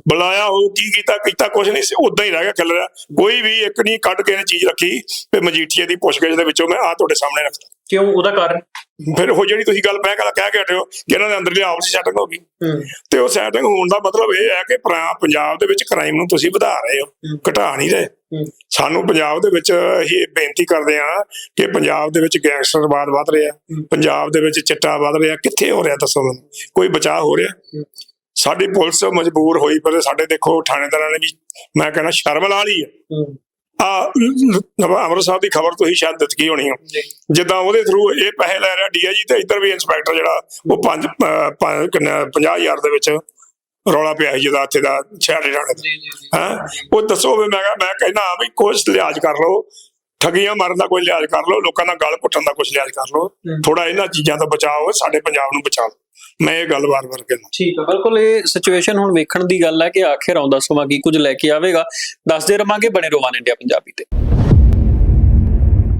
Speaker 2: ਬੁਲਾਇਆ ਹੋ ਕੀ ਕੀਤਾ ਕੀਤਾ ਕੁਝ ਨਹੀਂ ਸੀ। ਉਦਾਂ ਹੀ ਰਹਿ ਗਿਆ ਖਿਲ ਰਿਹਾ ਕੋਈ ਵੀ ਇੱਕ ਨਹੀਂ ਕੱਢ ਕੇ ਇਹਨੇ ਚੀਜ਼ ਰੱਖੀ ਤੇ ਮਜੀਠੀਆ ਦੀ ਪੁੱਛਗਿੱਛ ਦੇ ਵਿੱਚੋਂ ਮੈਂ ਆ ਤੁਹਾਡੇ ਸਾਹਮਣੇ ਰੱਖਦਾ
Speaker 1: ਕਿਉਂ? ਉਹਦਾ ਕਾਰਨ?
Speaker 2: ਫਿਰ ਉਹ ਜਿਹੜੀ ਤੁਸੀਂ ਗੱਲ ਪਹਿਲਾਂ ਕਹਿ ਕੇ ਹਟੇ ਹੋ ਕਿ ਇਹਨਾਂ ਦੇ ਅੰਦਰਲੀ ਆਪਸੀ ਸੈਟਿੰਗ ਹੋ ਗਈ। ਤੇ ਉਹ ਸੈਟਿੰਗ ਹੋਣ ਦਾ ਮਤਲਬ ਇਹ ਹੈ ਕਿ ਪਰਾ- ਪੰਜਾਬ ਦੇ ਵਿੱਚ ਕ੍ਰਾਈਮ ਨੂੰ ਤੁਸੀਂ ਵਧਾ ਰਹੇ ਹੋ ਘਟਾ ਨਹੀਂ ਰਹੇ। ਸਾਨੂੰ ਪੰਜਾਬ ਦੇ ਵਿੱਚ ਇਹ ਬੇਨਤੀ ਕਰਦੇ ਆ ਕਿ ਪੰਜਾਬ ਦੇ ਵਿੱਚ ਗੈਂਗਸਟਰਵਾਦ ਵੱਧ ਰਿਹਾ ਪੰਜਾਬ ਦੇ ਵਿੱਚ ਚਿੱਟਾ ਵੱਧ ਰਿਹਾ। ਕਿੱਥੇ ਹੋ ਰਿਹਾ ਦੱਸੋ ਮੈਨੂੰ? ਕੋਈ ਬਚਾਅ ਹੋ ਰਿਹਾ? ਸਾਡੀ ਪੁਲਿਸ ਮਜਬੂਰ ਹੋਈ ਪਰ ਸਾਡੇ ਦੇਖੋ ਥਾਣੇਦਾਰਾਂ ਨੇ ਵੀ ਮੈਂ ਕਹਿੰਦਾ ਸ਼ਰਮ ਲਾ ਲਈ ਹੈ। ਆ ਅੰਮ੍ਰਿਤਸਰ ਦੀ ਖਬਰ ਤੁਸੀਂ ਸ਼ਾਇਦ ਦਿੱਤੀ ਹੋਣੀ ਹੋ ਜਿੱਦਾਂ ਉਹਦੇ ਥਰੂ ਇਹ ਪੈਸੇ ਲੈ ਰਿਹਾ ਡੀਆਈਜੀ ਤੇ ਇੱਧਰ ਵੀ ਇੰਸਪੈਕਟਰ ਜਿਹੜਾ ਉਹ 5 50000 ਦੇ ਵਿੱਚ ਰੌਲਾ ਪਿਆ ਜਿਹਦਾ ਇੱਥੇ ਦਾ ਸ਼ਹਿਰ ਜਾਣੇ ਦਾ। ਹਾਂ? ਉਹ ਦੱਸੋ ਵੀ ਮੈਂ ਮੈਂ ਕਹਿੰਦਾ ਵੀ ਕੁਛ ਲਿਹਾਜ਼ ਕਰ ਲਓ। ਠਗੀਆਂ ਮਾਰਨ ਦਾ ਕੋਈ ਲਿਹਾਜ਼ ਕਰ ਲਓ ਲੋਕਾਂ ਦਾ ਗਲ ਘੁੱਟਣ ਦਾ ਕੁਛ ਲਿਹਾਜ਼ ਕਰ ਲਓ। ਥੋੜਾ ਇਹਨਾਂ ਚੀਜ਼ਾਂ ਤੋਂ ਬਚਾਓ ਸਾਡੇ ਪੰਜਾਬ ਨੂੰ ਬਚਾਓ। ਮੈਂ ਇਹ ਗੱਲ ਵਾਰ-ਵਾਰ ਕਹਿੰਦਾ।
Speaker 1: ਠੀਕ ਹੈ ਬਿਲਕੁਲ ਇਹ ਸਿਚੁਏਸ਼ਨ ਹੁਣ ਵੇਖਣ ਦੀ ਗੱਲ ਹੈ ਕਿ ਆਖਿਰ ਆਉਂਦਾ ਸਮਾਂ ਕੀ ਕੁਝ ਲੈ ਕੇ ਆਵੇਗਾ। ਦੱਸਦੇ ਰਵਾਂਗੇ ਬਣੇ ਰੋਵਾਨ ਇੰਡੀਆ ਪੰਜਾਬੀ ਤੇ।